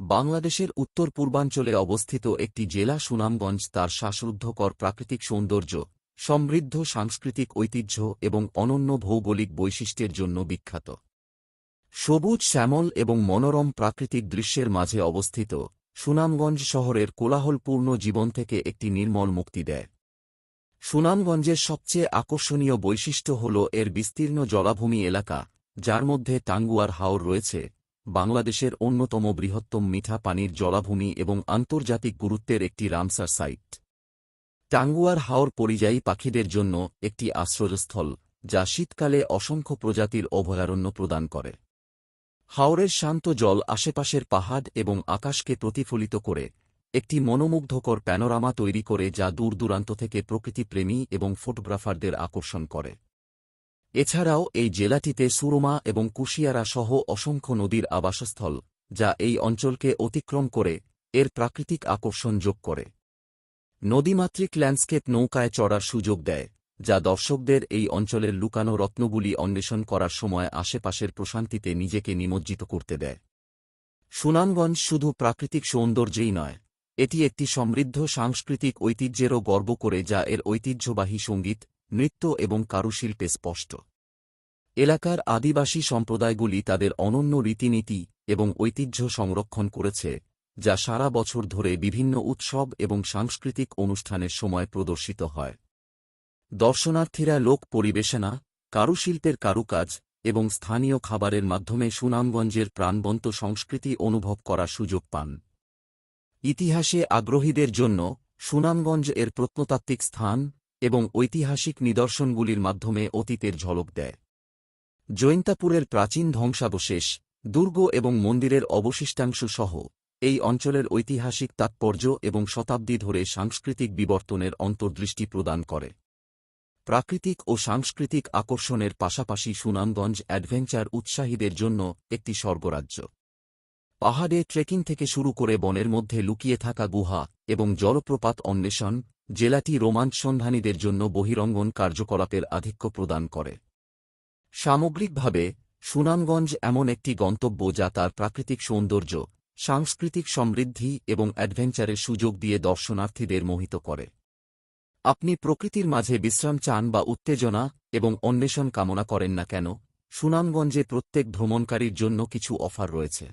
বাংলাদেশের উত্তর পূর্বাঞ্চলে অবস্থিত একটি জেলা সুনামগঞ্জ তার শ্বাসরুদ্ধকর প্রাকৃতিক সৌন্দর্য, সমৃদ্ধ সাংস্কৃতিক ঐতিহ্য এবং অনন্য ভৌগোলিক বৈশিষ্ট্যের জন্য বিখ্যাত। সবুজ, শ্যামল এবং মনোরম প্রাকৃতিক দৃশ্যের মাঝে অবস্থিত, সুনামগঞ্জ শহরের কোলাহলপূর্ণ জীবন থেকে একটি নির্মল মুক্তি দেয়। সুনামগঞ্জের সবচেয়ে আকর্ষণীয় বৈশিষ্ট্য হল এর বিস্তীর্ণ জলাভূমি এলাকা, যার মধ্যে টাঙ্গুয়ার হাওর রয়েছে। বাংলাদেশের অন্যতম বৃহত্তম মিঠা পানির জলাভূমি এবং আন্তর্জাতিক গুরুত্বের একটি রামসার সাইট। টাঙ্গুয়ার হাওর পরিযায়ী পাখিদের জন্য একটি আশ্রয়স্থল, যা শীতকালে অসংখ্য প্রজাতির অভয়ারণ্য প্রদান করে। হাওরের শান্ত জল আশেপাশের পাহাড় এবং আকাশকে প্রতিফলিত করে, একটি মনোমুগ্ধকর প্যানোরামা তৈরি করে যা দূরদূরান্ত থেকে প্রকৃতিপ্রেমী এবং ফটোগ্রাফারদের আকর্ষণ করে। এছাড়াও এই জেলাটিতে সুরমা এবং কুশিয়ারা সহ অসংখ্য নদীর আবাসস্থল, যা এই অঞ্চলকে অতিক্রম করে, এর প্রাকৃতিক আকর্ষণ যোগ করে। নদীমাতৃক ল্যান্ডস্কেপ নৌকায় চড়ার সুযোগ দেয়, যা দর্শকদের এই অঞ্চলের লুকানো রত্নগুলি অন্বেষণ করার সময় আশেপাশের প্রশান্তিতে নিজেকে নিমজ্জিত করতে দেয়। সুনামগঞ্জ শুধু প্রাকৃতিক সৌন্দর্যেই নয়, এটি একটি সমৃদ্ধ সাংস্কৃতিক ঐতিহ্যেরও গর্ব করে যা এর ঐতিহ্যবাহী সংগীত, নৃত্য এবং কারুশিল্পে স্পষ্ট। এলাকার আদিবাসী সম্প্রদায়গুলি তাদের অনন্য রীতিনীতি এবং ঐতিহ্য সংরক্ষণ করেছে, যা সারা বছর ধরে বিভিন্ন উৎসব এবং সাংস্কৃতিক অনুষ্ঠানের সময় প্রদর্শিত হয়। দর্শনার্থীরা লোক পরিবেশনা, কারুশিল্পের কারুকাজ এবং স্থানীয় খাবারের মাধ্যমে সুনামগঞ্জের প্রাণবন্ত সংস্কৃতি অনুভব করার সুযোগ পান। ইতিহাসে আগ্রহীদের জন্য সুনামগঞ্জ এর প্রত্নতাত্ত্বিক স্থান এবং ঐতিহাসিক নিদর্শনগুলির মাধ্যমে অতীতের ঝলক দেয়। জৈন্তাপুরের প্রাচীন ধ্বংসাবশেষ, দুর্গ এবং মন্দিরের অবশিষ্টাংশ সহ এই অঞ্চলের ঐতিহাসিক তাৎপর্য এবং শতাব্দী ধরে সাংস্কৃতিক বিবর্তনের অন্তর্দৃষ্টি প্রদান করে। প্রাকৃতিক ও সাংস্কৃতিক আকর্ষণের পাশাপাশি সুনামগঞ্জ অ্যাডভেঞ্চার উৎসাহীদের জন্য একটি স্বর্গরাজ্য। পাহাড়ে ট্রেকিং থেকে শুরু করে বনের মধ্যে লুকিয়ে থাকা গুহা এবং জলপ্রপাত অন্বেষণ জেলাটি রোমাঞ্চ সন্ধানীদের জন্য বহিরঙ্গন কার্যকলাপের আধিক্য প্রদান করে। সামগ্রিকভাবে, সুনামগঞ্জ এমন একটি গন্তব্য যা তার প্রাকৃতিক সৌন্দর্য, সাংস্কৃতিক সমৃদ্ধি এবং অ্যাডভেঞ্চারের সুযোগ দিয়ে দর্শনার্থীদের মোহিত করে। আপনি প্রকৃতির মাঝে বিশ্রাম চান বা উত্তেজনা এবং অন্বেষণ কামনা করেন না কেন, সুনামগঞ্জে প্রত্যেক ভ্রমণকারীর জন্য কিছু অফার রয়েছে।